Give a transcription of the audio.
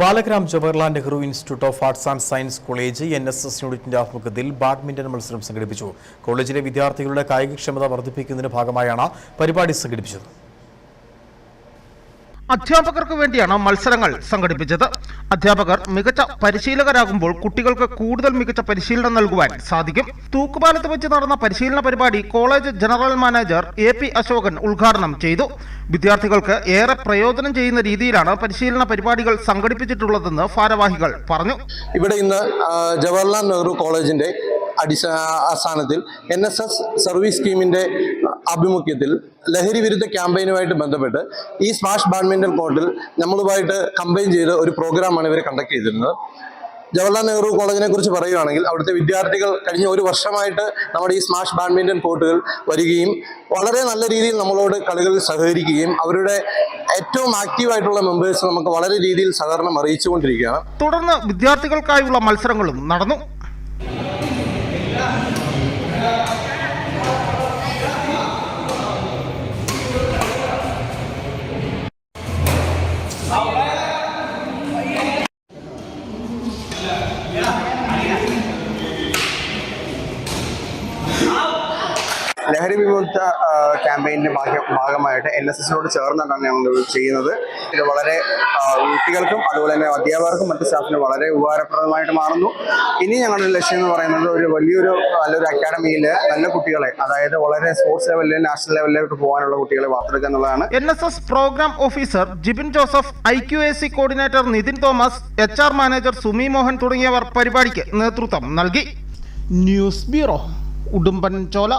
Balagram Jawaharlal Nehru institute of arts and science college N S S യൂണിറ്റിന്റെ ആഭിമുഖ്യത്തിൽ badminton മത്സരം സംഘടിപ്പിച്ചു. കോളേജിലെ വിദ്യാർത്ഥികളുടെ കായികക്ഷമത വർദ്ധിപ്പിക്കുന്നതിന്റെ ഭാഗമായാണ് പരിപാടി സംഘടിപ്പിച്ചത്. അധ്യാപകർക്ക് വേണ്ടിയാണ് മത്സരങ്ങൾ സംഘടിപ്പിച്ചത്. അധ്യാപകർ മികച്ച പരിശീലകരാകുമ്പോൾ കുട്ടികൾക്ക് കൂടുതൽ മികച്ച പരിശീലനം നൽകുവാൻ സാധിക്കും. തൂക്കുപാലത്ത് വെച്ച് നടന്ന പരിശീലന പരിപാടി college general manager A P Ashokan ഉദ്ഘാടനം ചെയ്തു. വിദ്യാർത്ഥികൾക്ക് ഏറെ പ്രയോജനം ചെയ്യുന്ന രീതിയിലാണ് പരിശീലന പരിപാടികൾ സംഘടിപ്പിച്ചിട്ടുള്ളതെന്ന് ഭാരവാഹികൾ പറഞ്ഞു. ഇവിടെ ഇന്ന് ജവഹർലാൽ നെഹ്റു കോളേജിന്റെ അടിസ്ഥ ആസ്ഥാനത്തിൽ എൻ എസ് എസ് സർവീസ് സ്കീമിന്റെ ആഭിമുഖ്യത്തിൽ ലഹരി വിരുദ്ധ ക്യാമ്പയിനുമായിട്ട് ബന്ധപ്പെട്ട് ഈ സ്മാഷ് ബാഡ്മിന്റൺ കോർട്ടിൽ നമ്മളുമായിട്ട് കമ്പൈൻ ചെയ്ത ഒരു പ്രോഗ്രാമാണ് ഇവർ കണ്ടക്ട് ചെയ്തിരുന്നത്. ജവഹർലാൽ നെഹ്റു കോളേജിനെ കുറിച്ച് പറയുകയാണെങ്കിൽ അവിടുത്തെ വിദ്യാർത്ഥികൾ കഴിഞ്ഞ ഒരു വർഷമായിട്ട് നമ്മുടെ ഈ സ്മാഷ് ബാഡ്മിന്റൺ കോർട്ടുകൾ വരികയും വളരെ നല്ല രീതിയിൽ നമ്മളോട് കളികളിൽ സഹകരിക്കുകയും അവരുടെ ഏറ്റവും ആക്റ്റീവായിട്ടുള്ള മെമ്പേഴ്സ് നമുക്ക് വളരെ രീതിയിൽ സഹകരണം അറിയിച്ചുകൊണ്ടിരിക്കുകയാണ്. തുടർന്ന് വിദ്യാർത്ഥികൾക്കായുള്ള മത്സരങ്ങളും നടന്നു. ലഹരി വിമുക്ത ക്യാമ്പയിന്റെ ഭാഗമായിട്ട് എൻ എസ് എസിനോട് ചേർന്നിട്ടാണ് ഞങ്ങൾ ചെയ്യുന്നത്. ഇത് വളരെ കുട്ടികൾക്കും അതുപോലെ തന്നെ അധ്യാപകർക്കും മറ്റ് സ്റ്റാഫിനും വളരെ ഉപകാരപ്രദമായിട്ട് മാറുന്നു. ഇനി ഞങ്ങളുടെ ലക്ഷ്യം എന്ന് പറയുന്നത് ഒരു വലിയൊരു നല്ലൊരു അക്കാഡമിയിൽ നല്ല കുട്ടികളെ അതായത് വളരെ സ്പോർട്സ് ലെവലിൽ നാഷണൽ ലെവലിലേക്ക് പോകാനുള്ള കുട്ടികളെ വാർത്തെടുക്കുക എന്നുള്ളതാണ്. N S S programme officer Jibin Joseph I Q A C coordinator Nithin Thomas H R manager Sumi Mohan തുടങ്ങിയവർ പരിപാടിക്ക് നേതൃത്വം നൽകി. ന്യൂസ് ബ്യൂറോ ഉടുമ്പൻ ചോല